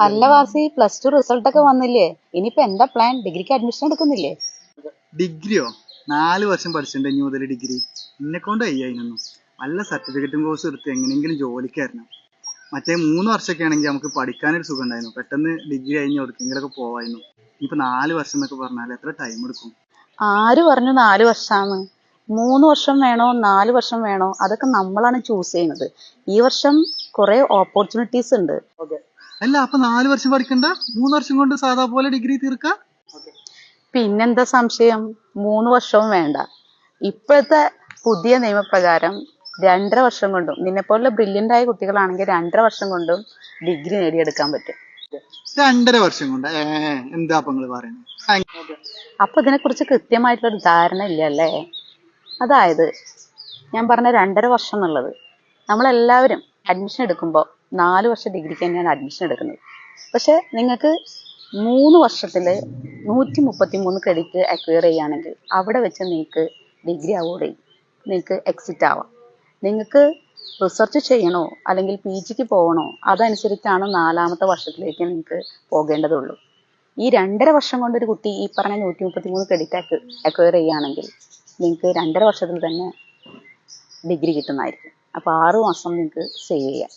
അല്ല വാസി plus two result ഒക്കെ വന്നില്ലേ? ഇനിയിപ്പോ എന്താ പ്ലാൻ ഡിഗ്രിക്ക് അഡ്മിഷൻ എടുക്കുന്നില്ലേ? ഡിഗ്രിയോ? നാല് വർഷം പഠിച്ചിട്ടുണ്ട് ഇനി മുതൽ ഡിഗ്രി. എന്നെ കൊണ്ട് അയ്യായിരുന്നു നല്ല സർട്ടിഫിക്കറ്റും കോഴ്സ് എടുത്ത് എങ്ങനെയെങ്കിലും ജോലിക്ക് വരണം. മറ്റേ മൂന്ന് വർഷമൊക്കെ ആണെങ്കിൽ നമുക്ക് പഠിക്കാനൊരു സുഖം ഉണ്ടായിരുന്നു പെട്ടെന്ന് ഡിഗ്രി കഴിഞ്ഞ് എവിടേക്കെങ്കിലൊക്കെ പോവായിരുന്നു. ഇനിയിപ്പോ നാല് വർഷം എന്നൊക്കെ പറഞ്ഞാൽ എത്ര ടൈം എടുക്കും? ആര് പറഞ്ഞു നാല് വർഷാന്ന്? മൂന്ന് വർഷം വേണോ നാല് വർഷം വേണോ അതൊക്കെ നമ്മളാണ് ചൂസ് ചെയ്യുന്നത്. ഈ വർഷം കുറെ ഓപ്പർച്യൂണിറ്റീസ് ഉണ്ട്. അല്ല അപ്പൊ നാല് വർഷം പഠിക്കണ്ട? മൂന്ന് വർഷം കൊണ്ട് സാധാ പോലെ ഡിഗ്രി തീർക്കാം? പിന്നെന്താ സംശയം? മൂന്ന് വർഷവും വേണ്ട. ഇപ്പോഴത്തെ പുതിയ നിയമപ്രകാരം രണ്ടര വർഷം കൊണ്ടും നിന്നെപ്പോലുള്ള ബ്രില്യന്റ് ആയ കുട്ടികളാണെങ്കിൽ രണ്ടര വർഷം കൊണ്ടും ഡിഗ്രി നേടിയെടുക്കാൻ പറ്റും. രണ്ടര വർഷം കൊണ്ട്? എന്താ അപ്പൊ ഇതിനെ പറയുന്നത് അപ്പൊ ഇതിനെക്കുറിച്ച് കൃത്യമായിട്ടുള്ളൊരു ധാരണ ഇല്ല അല്ലേ അതായത് ഞാൻ പറഞ്ഞ രണ്ടര വർഷം എന്നുള്ളത് നമ്മളെല്ലാവരും അഡ്മിഷൻ എടുക്കുമ്പോൾ നാല് വർഷം ഡിഗ്രിക്ക് തന്നെയാണ് അഡ്മിഷൻ എടുക്കുന്നത്. പക്ഷെ നിങ്ങൾക്ക് മൂന്ന് വർഷത്തിൽ നൂറ്റി മുപ്പത്തി മൂന്ന് ക്രെഡിറ്റ് അക്വയർ ചെയ്യുകയാണെങ്കിൽ അവിടെ വെച്ച് നിങ്ങൾക്ക് ഡിഗ്രി അവോർഡ് ചെയ്യും. നിങ്ങൾക്ക് എക്സിറ്റ് ആവാം. നിങ്ങൾക്ക് റിസർച്ച് ചെയ്യണോ? അല്ലെങ്കിൽ പി ജിക്ക് പോകണോ? അതനുസരിച്ചാണ് നാലാമത്തെ വർഷത്തിലേക്ക് നിങ്ങൾക്ക് പോകേണ്ടതുള്ളൂ. ഈ രണ്ടര വർഷം കൊണ്ട് ഒരു കുട്ടി ഈ പറഞ്ഞ നൂറ്റി മുപ്പത്തി മൂന്ന് ക്രെഡിറ്റ് അക്വയർ ചെയ്യുകയാണെങ്കിൽ നിങ്ങൾക്ക് രണ്ടര വർഷത്തിൽ തന്നെ ഡിഗ്രി കിട്ടുന്നതായിരിക്കും. അപ്പോൾ ആറ് മാസം നിങ്ങൾക്ക് സേവ് ചെയ്യാം.